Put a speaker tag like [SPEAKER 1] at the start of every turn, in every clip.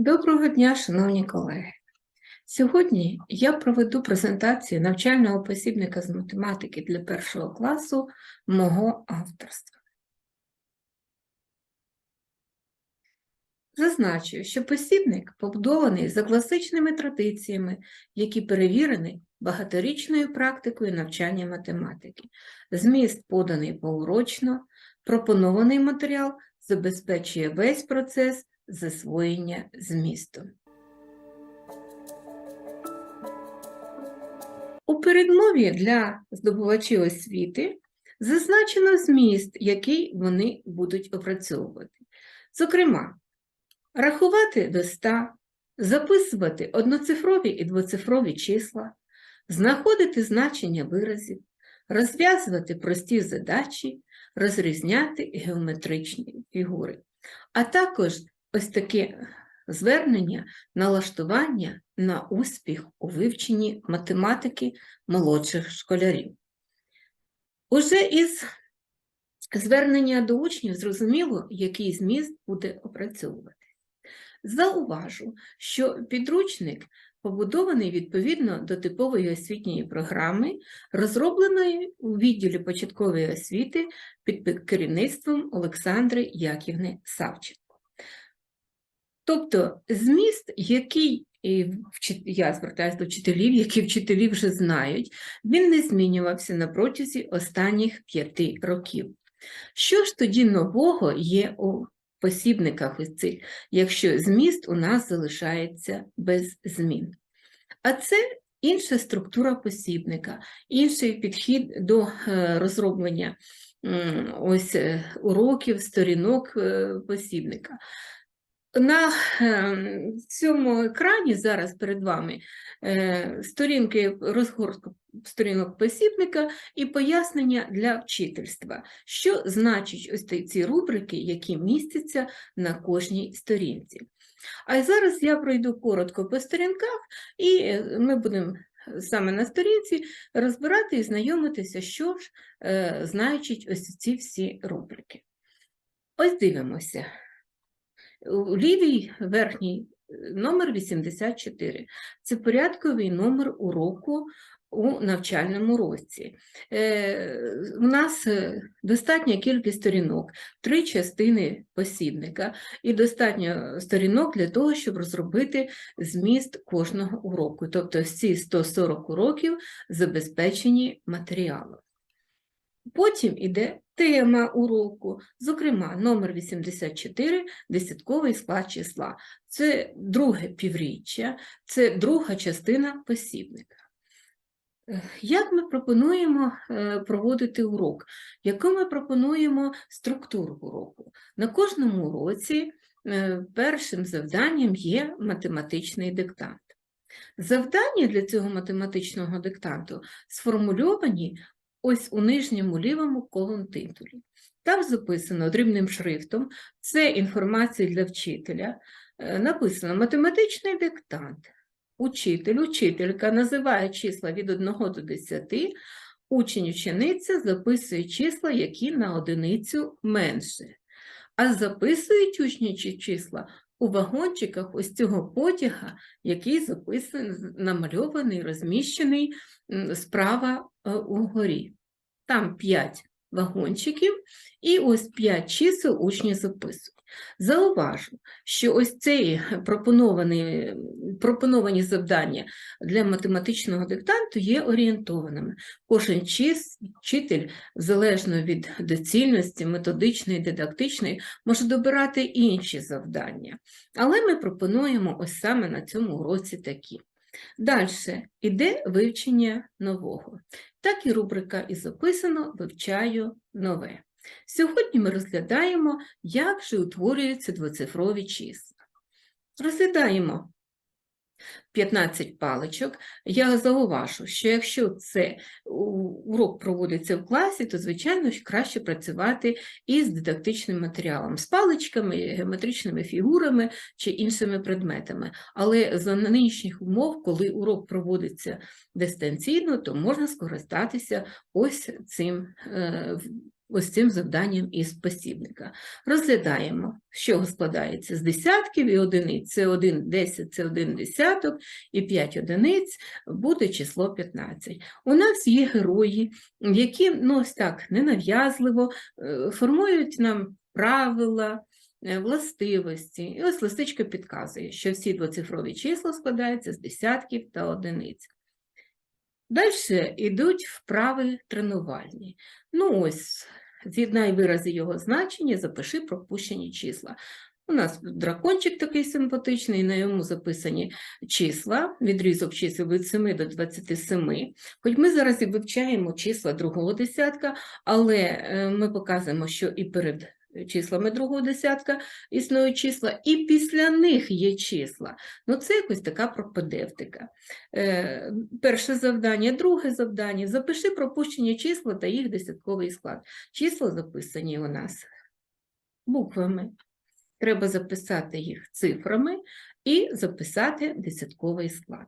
[SPEAKER 1] Доброго дня, шановні колеги. Сьогодні я проведу презентацію навчального посібника з математики для першого класу мого авторства. Зазначу, що посібник побудований за класичними традиціями, які перевірені багаторічною практикою навчання математики. Зміст поданий поурочно, пропонований матеріал забезпечує весь процес засвоєння змісту. У передмові для здобувачів освіти зазначено зміст, який вони будуть опрацьовувати. Зокрема, рахувати до 100, записувати одноцифрові і двоцифрові числа, знаходити значення виразів, розв'язувати прості задачі, розрізняти геометричні фігури, а також ось таке звернення, налаштування на успіх у вивченні математики молодших школярів. Уже із звернення до учнів зрозуміло, який зміст буде опрацьовувати. Зауважу, що підручник побудований відповідно до типової освітньої програми, розробленої у відділі початкової освіти під керівництвом Олександри Яківни Савченко. Тобто зміст, який і я звертаюся до вчителів, які вчителі вже знають, він не змінювався на протязі останніх п'яти років. Що ж тоді нового є у посібниках ось цих, якщо зміст у нас залишається без змін? А це інша структура посібника, інший підхід до е, розроблення ось е, уроків, сторінок е, посібника. На ем, цьому екрані зараз перед вами е, сторінки розгортку сторінок посібника і пояснення для вчительства, що значить ось ці рубрики, які містяться на кожній сторінці. А зараз я пройду коротко по сторінках, і е, ми будемо саме на сторінці розбирати і знайомитися, що ж е, значать ось ці всі рубрики. Ось дивимося. Лівій верхній е, номер 84. Це порядковий номер уроку у навчальному році. Е, у нас е, достатня кількість сторінок, три частини посібника, і достатньо сторінок для того, щоб розробити зміст кожного уроку. Тобто всі 140 уроків забезпечені матеріалом. Потім іде тема уроку, зокрема, номер 84 десятковий склад числа. Це друге півріччя, це друга частина посібника. Е, Як ми пропонуємо е, проводити урок? Яку ми пропонуємо структуру уроку? На кожному уроці е, першим завданням є математичний диктант. Завдання для цього математичного диктанту сформульовані ось у нижньому лівому колонтитулі. Там записано дрібним шрифтом, це інформація для вчителя. Е, Написано математичний диктант. Учитель, учителька називає числа від 1 до 10, учень, учениця записує числа, які на одиницю менше. А записують учні числа у вагончиках ось цього потяга, який записаний, намальований, розміщений справа е, угорі. Там 5 вагончиків, і ось 5 чисел учні записують. Зауважу, що ось ці пропоновані, пропоновані завдання для математичного диктанту є орієнтованими. Кожен вчитель, залежно від доцільності, методичної, дидактичної, може добирати інші завдання. Але ми пропонуємо ось саме на цьому уроці такі. Далі іде вивчення нового. Так і рубрика і записано «Вивчаю нове». Сьогодні ми розглядаємо, як же утворюються двоцифрові числа. Розглядаємо 15 паличок. Я зауважу, що якщо це урок проводиться в класі, то, звичайно, краще працювати із дидактичним матеріалом, з паличками, геометричними фігурами чи іншими предметами. Але за нинішніх умов, коли урок проводиться дистанційно, то можна скористатися ось цим е, ось цим завданням із посібника. Розглядаємо, чого складається з десятків і одиниць. Це 1 10, це 1 десяток, і 5 одиниць буде число 15. У нас є герої, які ну, ось так ненав'язливо е, формують нам правила, е, властивості. І ось листичка підказує, що всі двоцифрові числа складаються з десятків та одиниць. Далі йдуть вправи тренувальні. Ну ось, з'єднай вирази його значення, запиши пропущені числа. У нас дракончик такий симпатичний, на йому записані числа, відрізок чисел від 7 до 27. Хоч ми зараз і вивчаємо числа другого десятка, але е, ми показуємо, що і перед числами другого десятка існують числа, і після них є числа. Ну, це якось така пропедевтика. Е, перше завдання, друге завдання. Запиши пропущені числа та їх десятковий склад. Числа записані у нас буквами. Треба записати їх цифрами і записати десятковий склад.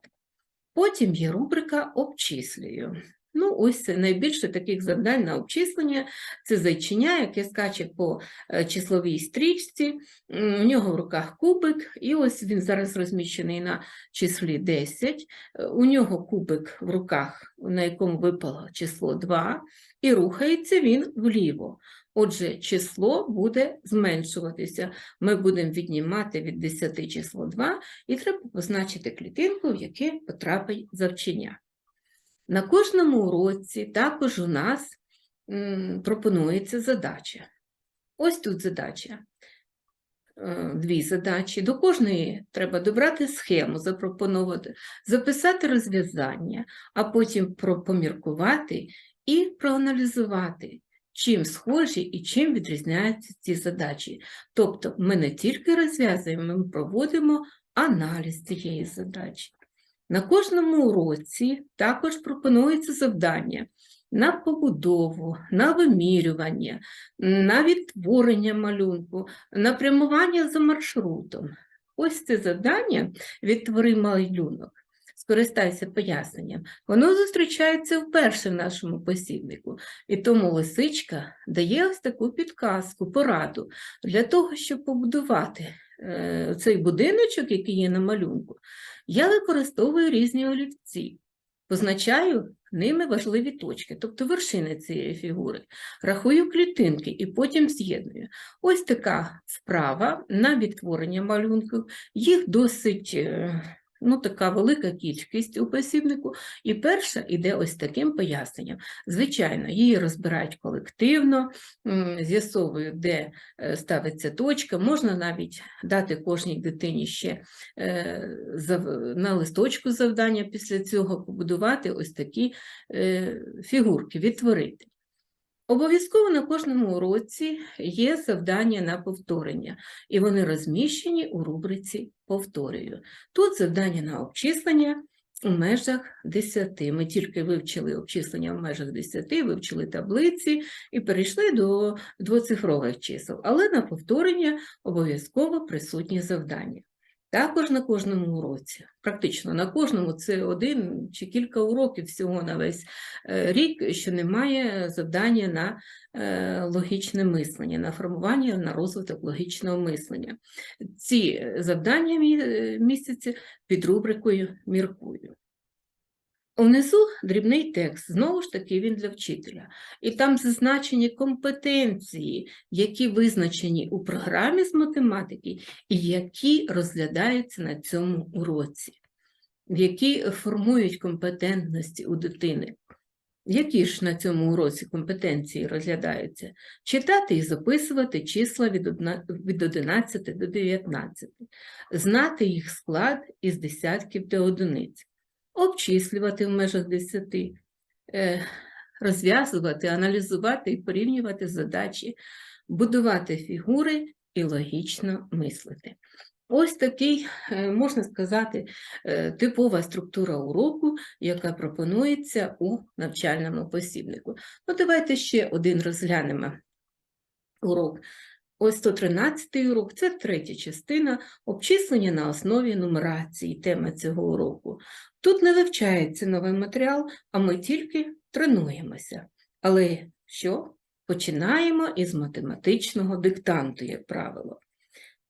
[SPEAKER 1] Потім є рубрика «Обчислюю». Ну, ось найбільше таких завдань на обчислення. Це зайчиня, яке скаче по е, числовій стрічці, у нього в руках кубик, і ось він зараз розміщений на числі 10. Е, У нього кубик в руках, на якому випало число 2, і рухається він вліво. Отже, число буде зменшуватися. Ми будемо віднімати від 10 число 2, і треба позначити клітинку, в яке потрапить завчення. На кожному уроці також у нас пропонується задача. Ось тут задача. Е, Дві задачі. До кожної треба добрати схему, запропонувати, записати розв'язання, а потім поміркувати і проаналізувати, чим схожі і чим відрізняються ці задачі. Тобто ми не тільки розв'язуємо, ми проводимо аналіз цієї задачі. На кожному уроці також пропонується завдання на побудову, на вимірювання, на відтворення малюнку, на прямування за маршрутом. Ось це завдання «Відтвори малюнок». Скористайся поясненням. Воно зустрічається вперше в нашому посібнику, і тому лисичка дає ось таку підказку, пораду для того, щоб побудувати цей будиночок, який є на малюнку. Я використовую різні олівці, позначаю ними важливі точки, тобто вершини цієї фігури, рахую клітинки і потім з'єдную. Ось така вправа на відтворення малюнку. Їх досить е, ну, така велика кількість у посібнику, і перша йде ось таким поясненням. Звичайно, її розбирають колективно, з'ясовують, де е, ставиться точка, можна навіть дати кожній дитині ще е, на листочку завдання після цього побудувати ось такі е, фігурки, відтворити. Обов'язково на кожному уроці є завдання на повторення, і вони розміщені у рубриці «Повторюю». Тут завдання на обчислення у межах 10. Ми тільки вивчили обчислення в межах 10, вивчили таблиці і перейшли до двоцифрових чисел, але на повторення обов'язково присутні завдання. Також на кожному уроці, практично на кожному це один чи кілька уроків всього на весь е, рік, що немає завдання на е, логічне мислення, на формування, на розвиток логічного мислення. Ці завдання мі- е, під рубрикою «Міркую». Внизу дрібний текст, знову ж таки, він для вчителя. І там зазначені компетенції, які визначені у програмі з математики і які розглядаються на цьому уроці, які формують компетентності у дитини. Які ж на цьому уроці компетенції розглядаються? Читати і записувати числа від 11 до 19, знати їх склад із десятків та одиниць, обчислювати в межах 10, е, розв'язувати, аналізувати і порівнювати задачі, будувати фігури і логічно мислити. Ось такий, е, можна сказати, е, типова структура уроку, яка пропонується у навчальному посібнику. Ну, давайте ще один розглянемо урок. Ось 113 урок, це третя частина обчислення на основі нумерації, тема цього уроку. Тут не вивчається новий матеріал, а ми тільки тренуємося. Але що? Починаємо із математичного диктанту, як правило.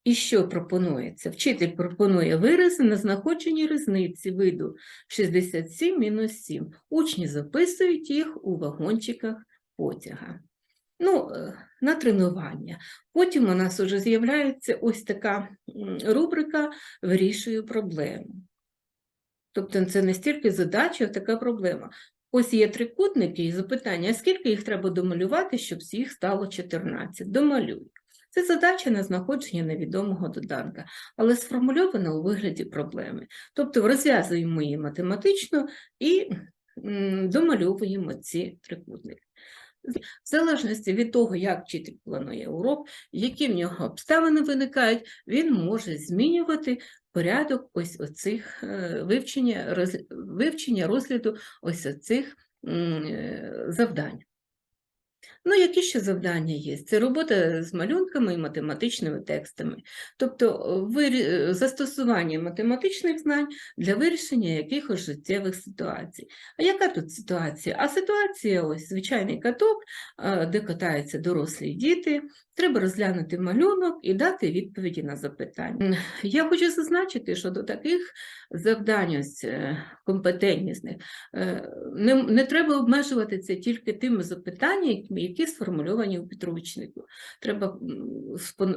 [SPEAKER 1] І що пропонується? Вчитель пропонує вирази на знаходженні різниці виду 67-7. Учні записують їх у вагончиках потяга. Ну, е, на тренування. Потім у нас вже з'являється ось така рубрика «Вирішую проблему». Тобто це не стільки задача, а така проблема. Ось є трикутники і запитання, скільки їх треба домалювати, щоб їх стало 14? Домалюй. Це задача на знаходження невідомого доданка, але сформульована у вигляді проблеми. Тобто розв'язуємо її математично і домальовуємо ці трикутники. В залежності від того, як вчитель планує урок, які в нього обставини виникають, він може змінювати порядок ось оцих е, вивчення, роз, вивчення розгляду ось оцих е, завдань. Ну, які ще завдання є? Це робота з малюнками і математичними текстами, тобто е, вирі- е, застосування математичних знань для вирішення якихось життєвих ситуацій. А яка тут ситуація? А ситуація ось звичайний каток, е, де катаються дорослі діти. Треба розглянути малюнок і дати відповіді на запитання. Я хочу зазначити, що до таких завдань ось, компетентнісних е, не, не треба обмежувати це тільки тими запитаннями, які сформульовані у підручнику. Треба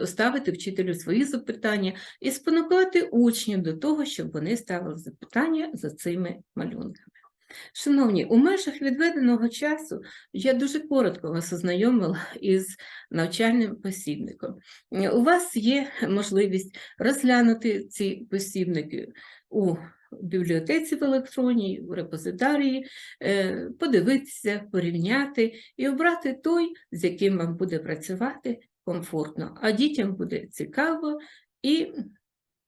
[SPEAKER 1] ставити вчителю свої запитання і спонукати учнів до того, щоб вони ставили запитання за цими малюнками. Шановні, у межах відведеного часу я дуже коротко вас ознайомила із навчальним посібником. У вас є можливість розглянути ці посібники у бібліотеці в електронній, в репозитарії, е, подивитися, порівняти і обрати той, з яким вам буде працювати комфортно, а дітям буде цікаво і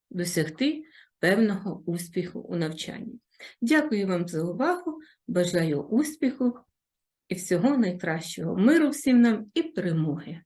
[SPEAKER 1] досягти певного успіху у навчанні. Дякую вам за увагу, бажаю успіху і всього найкращого, миру всім нам і перемоги!